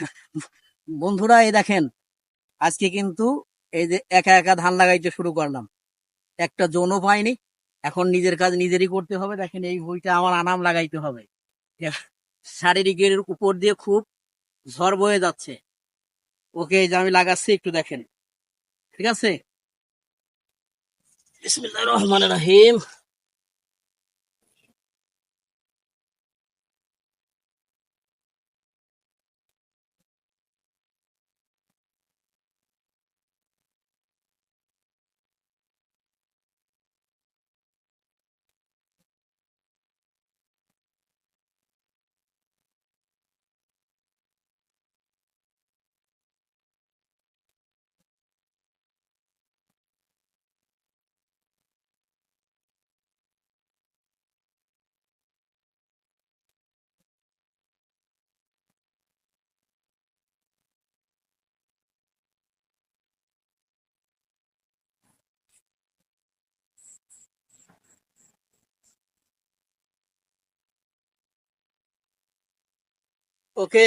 বন্ধুরা, এই দেখেন, আজকে কিন্তু এই যে একা একা ধান লাগাইতে শুরু করলাম। একটা জোনও পাইনি, এখন নিজের কাজ নিজেরই করতে হবে। দেখেন, এই বইটা আমার আনাম লাগাইতে হবে। শারীরিকের উপর দিয়ে খুব ঝড় বয়ে যাচ্ছে। ওকে, এই যে আমি লাগাচ্ছি, একটু দেখেন। ঠিক আছে? রহমান রাহিম। ওকে